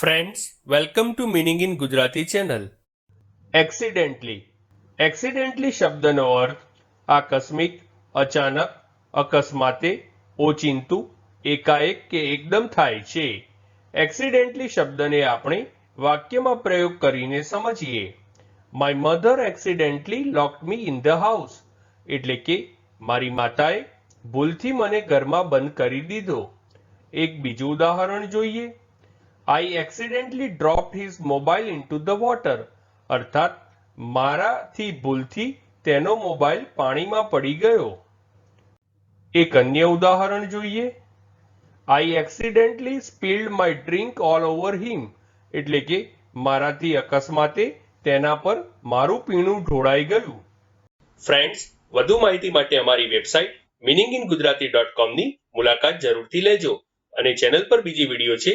Friends welcome to meaning in Gujarati channel accidentally accidentally શબ્દનો અર્થ આકસ્મિક અચાનક અકસ્માતે ઓચિંતું એકાએક કે એકદમ થાય છે. એક્સિડેન્ટલી શબ્દને આપણે વાક્યમાં પ્રયોગ કરીને સમજીએ. My mother accidentally locked me in the house એટલે કે મારી માતાએ ભૂલથી મને ઘરમાં બંધ કરી દીધો. એક બીજું ઉદાહરણ જોઈએ. I accidentally dropped his mobile into the water અર્થાત મારાથી ભૂલથી તેનો મોબાઈલ પાણીમાં પડી ગયો. એક અન્ય ઉદાહરણ જોઈએ. I accidentally spilled my drink all over him એટલે કે, મારાથી અકસ્માતે તેના પર મારું પીણું ઢોળાઈ ગયું. ફ્રેન્ડ્સ વધુ માહિતી માટે અમારી website meaning in Gujarati dot કોમની મુલાકાત જરૂરથી લેજો અને ચેનલ પર બીજી વીડિયો છે